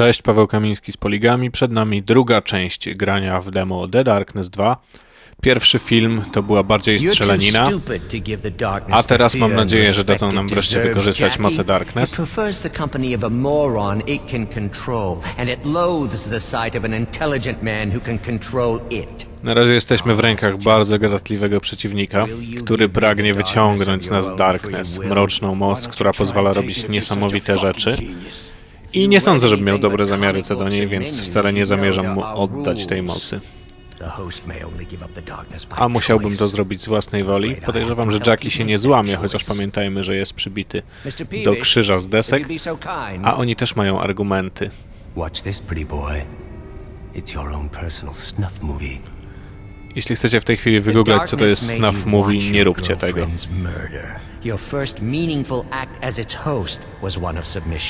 Cześć, Paweł Kamiński z Poligami. Przed nami druga część grania w demo The Darkness 2. Pierwszy film to była bardziej strzelanina, a teraz mam nadzieję, że dadzą nam wreszcie wykorzystać moce Darkness. Na razie jesteśmy w rękach bardzo gadatliwego przeciwnika, który pragnie wyciągnąć nas z Darkness, mroczną moc, która pozwala robić niesamowite rzeczy. I nie sądzę, żeby miał dobre zamiary co do niej, więc wcale nie zamierzam mu oddać tej mocy. A musiałbym to zrobić z własnej woli. Podejrzewam, że Jackie się nie złamie, chociaż pamiętajmy, że jest przybity do krzyża z desek, a oni też mają argumenty. Watch this, pretty boy. It's your own personal snuff movie. Jeśli chcecie w tej chwili wygooglać, co to jest snuff movie, nie róbcie tego.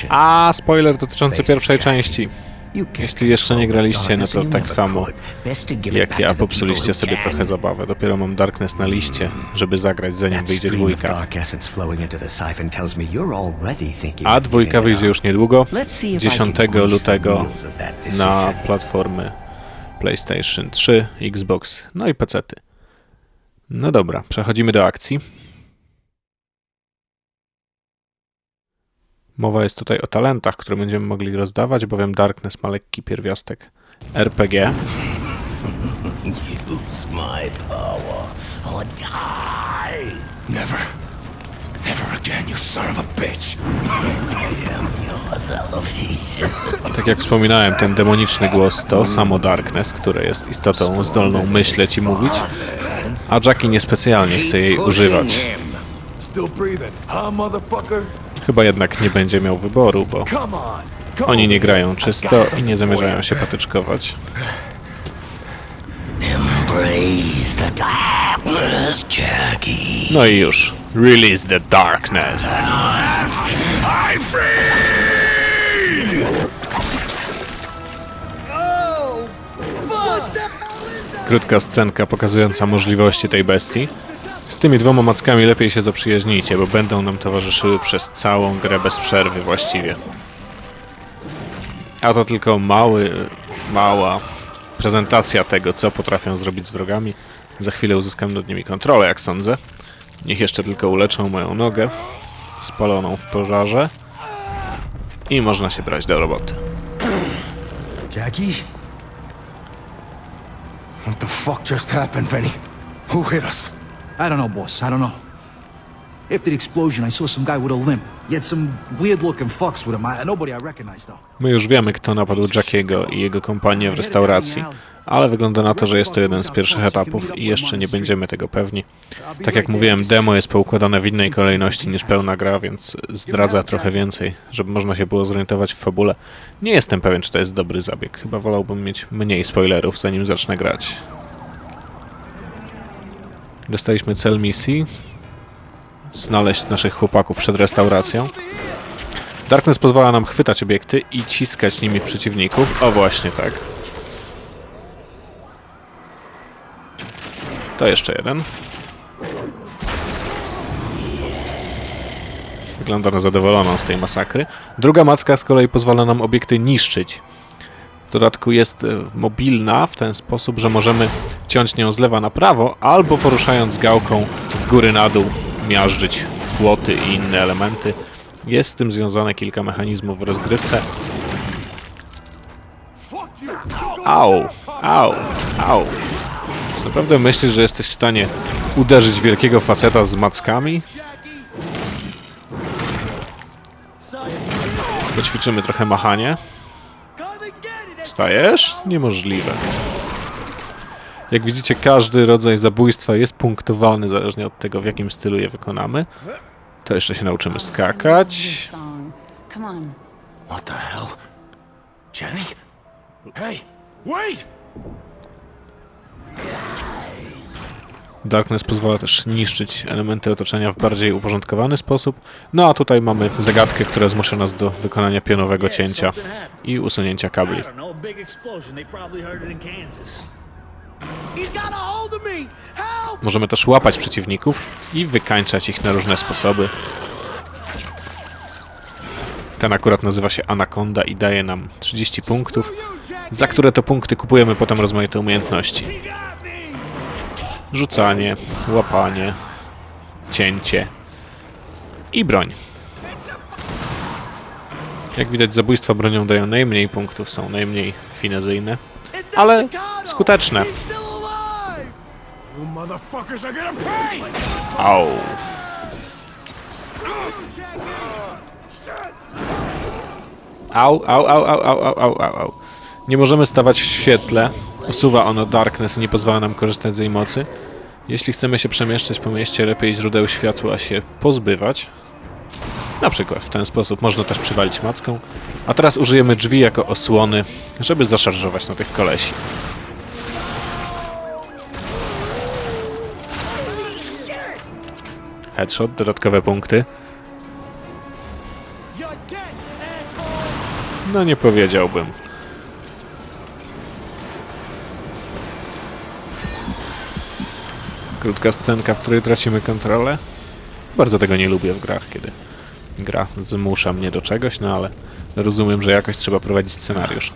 A spoiler dotyczący pierwszej części. Jeśli jeszcze nie graliście, no to tak samo jak ja popsuliście sobie trochę zabawę. Dopiero mam Darkness na liście, żeby zagrać zanim wyjdzie dwójka. A dwójka wyjdzie już niedługo, Let's see if I 10 can grease the lutego na platformy PlayStation 3, Xbox, no i pecety. No dobra, przechodzimy do akcji. Mowa jest tutaj o talentach, które będziemy mogli rozdawać, bowiem Darkness ma lekki pierwiastek RPG. Use my power or die. Never. Tak jak wspominałem, ten demoniczny głos to samo Darkness, które jest istotą zdolną myśleć i mówić, a Jackie niespecjalnie chce jej używać. Chyba jednak nie będzie miał wyboru, bo oni on. nie grają czysto i nie zamierzają się patyczkować. No i już. Release the darkness. I'm free! Krótka scenka pokazująca możliwości tej bestii. Z tymi dwoma mackami lepiej się zaprzyjaźnijcie, bo będą nam towarzyszyły przez całą grę bez przerwy właściwie. A to tylko mały, mała prezentacja tego, co potrafią zrobić z wrogami. Za chwilę uzyskam nad nimi kontrolę, jak sądzę. Niech jeszcze tylko uleczą moją nogę, spaloną w pożarze. I można się brać do roboty. Jackie? What the fuck just happened, Benny? Who hit us? I don't know, boss. I don't know. After the explosion, I saw some guy with a limp. He had some weird-looking fucks with him. I, nobody I recognized, though. My już wiemy, kto napadł Jackiego i jego kompanię w restauracji, ale wygląda na to, że jest to jeden z pierwszych etapów i jeszcze nie będziemy tego pewni. Tak jak mówiłem, demo jest poukładane w innej kolejności niż pełna gra, więc zdradza trochę więcej, żeby można się było zorientować w fabule. Nie jestem pewien, czy to jest dobry zabieg. Chyba wolałbym mieć mniej spoilerów, zanim zacznę grać. Dostaliśmy cel misji. Znaleźć naszych chłopaków przed restauracją. Darkness pozwala nam chwytać obiekty i ciskać nimi w przeciwników. O właśnie tak. To jeszcze jeden. Wygląda na zadowoloną z tej masakry. Druga macka z kolei pozwala nam obiekty niszczyć. W dodatku jest e, mobilna w ten sposób, że możemy ciąć nią z lewa na prawo, albo poruszając gałką z góry na dół miażdżyć płoty i inne elementy. Jest z tym związane kilka mechanizmów w rozgrywce. Au, au, au. Naprawdę myślisz, że jesteś w stanie uderzyć wielkiego faceta z mackami? Poćwiczymy trochę machanie. Wstajesz? Niemożliwe. Jak widzicie, każdy rodzaj zabójstwa jest punktowany zależnie od tego, w jakim stylu je wykonamy. To jeszcze się nauczymy skakać. What the hell? Jenny? Hey, wait! Darkness pozwala też niszczyć elementy otoczenia w bardziej uporządkowany sposób. No a tutaj mamy zagadkę, która zmusza nas do wykonania pionowego cięcia i usunięcia kabli. Możemy też łapać przeciwników i wykańczać ich na różne sposoby. Ten akurat nazywa się Anaconda i daje nam 30 punktów, za które to punkty kupujemy potem rozmaite umiejętności rzucanie, łapanie, cięcie i broń. Jak widać, zabójstwa bronią dają najmniej punktów, są najmniej finezyjne, ale skuteczne. Au. Au, au, au, au, au, au, au, au. Nie możemy stawać w świetle, Usuwa ono darkness i nie pozwala nam korzystać z jej mocy. Jeśli chcemy się przemieszczać po mieście, lepiej źródeł światła się pozbywać. Na przykład w ten sposób można też przywalić macką. A teraz użyjemy drzwi jako osłony, żeby zaszarżować na tych kolesi. Headshot, dodatkowe punkty. No nie powiedziałbym. Krótka scenka, w której tracimy kontrolę. Bardzo tego nie lubię w grach, kiedy gra zmusza mnie do czegoś, no ale rozumiem, że jakoś trzeba prowadzić scenariusz.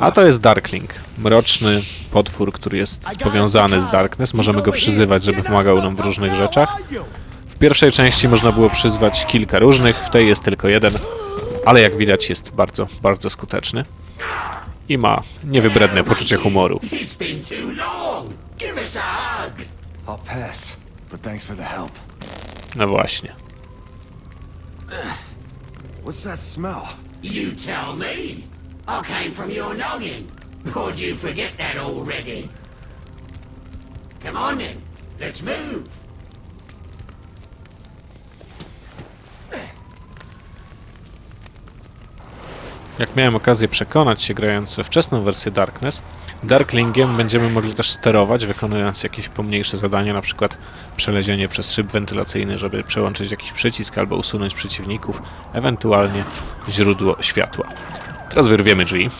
A to jest Darkling, mroczny potwór, który jest powiązany z Darkness. Możemy go przyzywać, żeby pomagał nam w różnych rzeczach. W pierwszej części można było przyzwać kilka różnych, w tej jest tylko jeden, ale jak widać jest bardzo, bardzo skuteczny. I ma niewybredne poczucie humoru. No właśnie. What's that smell? You tell me. I came from your noggin. Or you forget that already? Come on then. Let's move. Jak miałem okazję przekonać się grając wczesną wersję Darkness, Darklingiem będziemy mogli też sterować, wykonując jakieś pomniejsze zadania, na przykład przelezienie przez szyb wentylacyjny, żeby przełączyć jakiś przycisk albo usunąć przeciwników, ewentualnie źródło światła. Teraz wyrwiemy drzwi,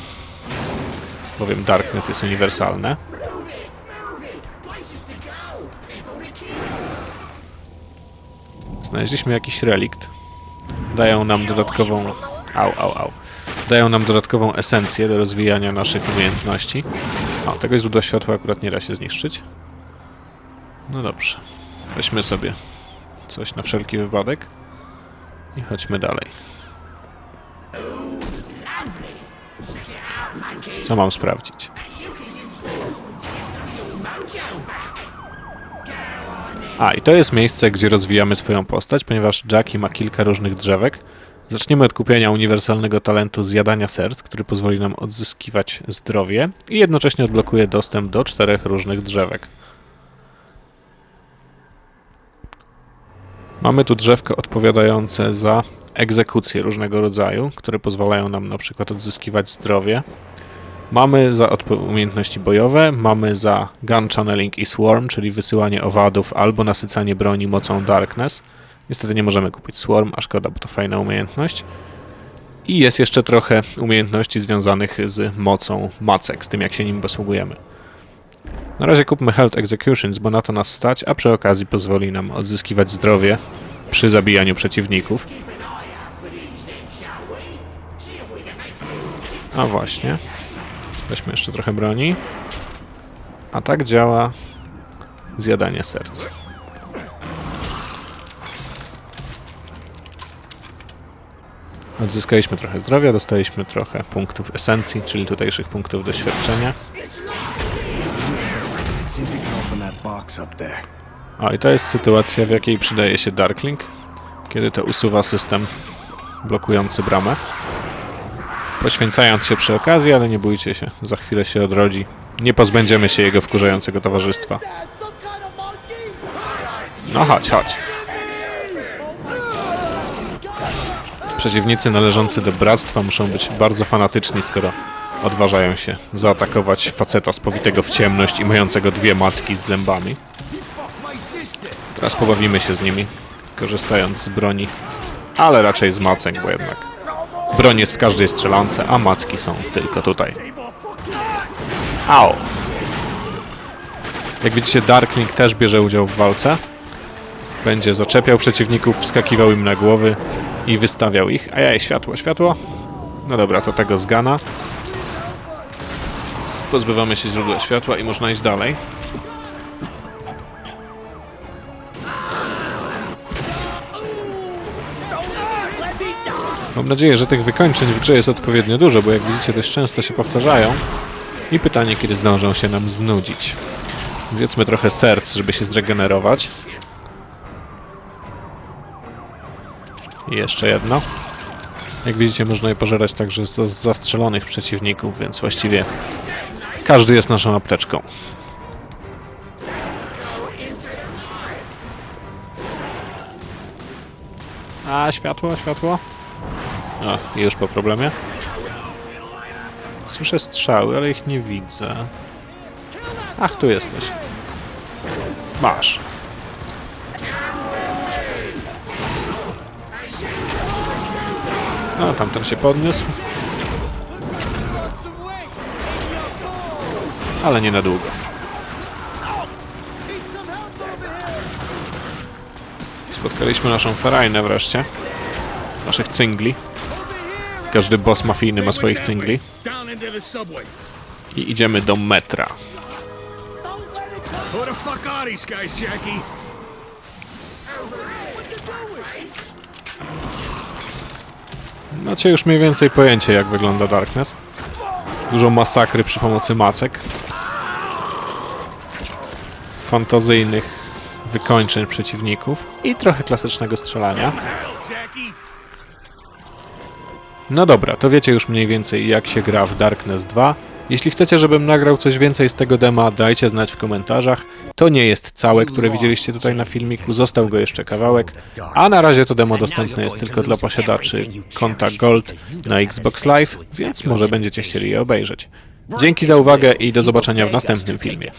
bowiem Darkness jest uniwersalne. Znaleźliśmy jakiś relikt. Dają nam dodatkową... Au, au, au. Dają nam dodatkową esencję do rozwijania naszych umiejętności. O, tego źródła światła akurat nie da się zniszczyć. No dobrze. Weźmy sobie coś na wszelki wypadek. I chodźmy dalej. Co mam sprawdzić? A, i to jest miejsce, gdzie rozwijamy swoją postać, ponieważ Jackie ma kilka różnych drzewek. Zaczniemy od kupienia uniwersalnego talentu zjadania serc, który pozwoli nam odzyskiwać zdrowie i jednocześnie odblokuje dostęp do czterech różnych drzewek. Mamy tu drzewka odpowiadające za egzekucje różnego rodzaju, które pozwalają nam na przykład odzyskiwać zdrowie. Mamy za umiejętności bojowe, mamy za gun channeling i swarm, czyli wysyłanie owadów albo nasycanie broni mocą darkness. Niestety nie możemy kupić swarm, a szkoda, bo to fajna umiejętność. I jest jeszcze trochę umiejętności związanych z mocą macek, z tym jak się nim posługujemy. Na razie kupmy Health Executions, bo na to nas stać, a przy okazji pozwoli nam odzyskiwać zdrowie przy zabijaniu przeciwników. A właśnie. Weźmy jeszcze trochę broni. A tak działa zjadanie serc. Odzyskaliśmy trochę zdrowia, dostaliśmy trochę punktów esencji, czyli tutejszych punktów doświadczenia. O, i to jest sytuacja, w jakiej przydaje się Darkling, kiedy to usuwa system blokujący bramę. Poświęcając się przy okazji, ale nie bójcie się, za chwilę się odrodzi. Nie pozbędziemy się jego wkurzającego towarzystwa. No chodź, chodź. Przeciwnicy należący do bractwa muszą być bardzo fanatyczni, skoro odważają się zaatakować faceta spowitego w ciemność i mającego dwie macki z zębami. Teraz pobawimy się z nimi, korzystając z broni, ale raczej z macek, bo jednak broń jest w każdej strzelance, a macki są tylko tutaj. Au! Jak widzicie, Darkling też bierze udział w walce. Będzie zaczepiał przeciwników, wskakiwał im na głowy i wystawiał ich. A ja światło, światło. No dobra, to tego zgana. Pozbywamy się źródła światła i można iść dalej. Mam nadzieję, że tych wykończeń w grze jest odpowiednio dużo, bo jak widzicie dość często się powtarzają. I pytanie, kiedy zdążą się nam znudzić. Zjedzmy trochę serc, żeby się zregenerować. I jeszcze jedno. Jak widzicie, można je pożerać także z zastrzelonych przeciwników, więc właściwie każdy jest naszą apteczką. A, światło, światło. O, już po problemie. Słyszę strzały, ale ich nie widzę. Ach, tu jesteś. Masz. No, tamten się podniósł. Ale nie na długo. Spotkaliśmy naszą ferajnę wreszcie. Naszych cyngli. Każdy boss mafijny ma swoich cyngli. I idziemy do metra. The fuck are these guys, Jackie? Macie już mniej więcej pojęcie, jak wygląda Darkness. Dużo masakry przy pomocy macek. Fantazyjnych wykończeń przeciwników i trochę klasycznego strzelania. No dobra, to wiecie już mniej więcej jak się gra w Darkness 2. Jeśli chcecie, żebym nagrał coś więcej z tego dema, dajcie znać w komentarzach. To nie jest całe, które widzieliście tutaj na filmiku, został go jeszcze kawałek. A na razie to demo dostępne jest tylko dla posiadaczy konta Gold na Xbox Live, więc może będziecie chcieli je obejrzeć. Dzięki za uwagę i do zobaczenia w następnym filmie.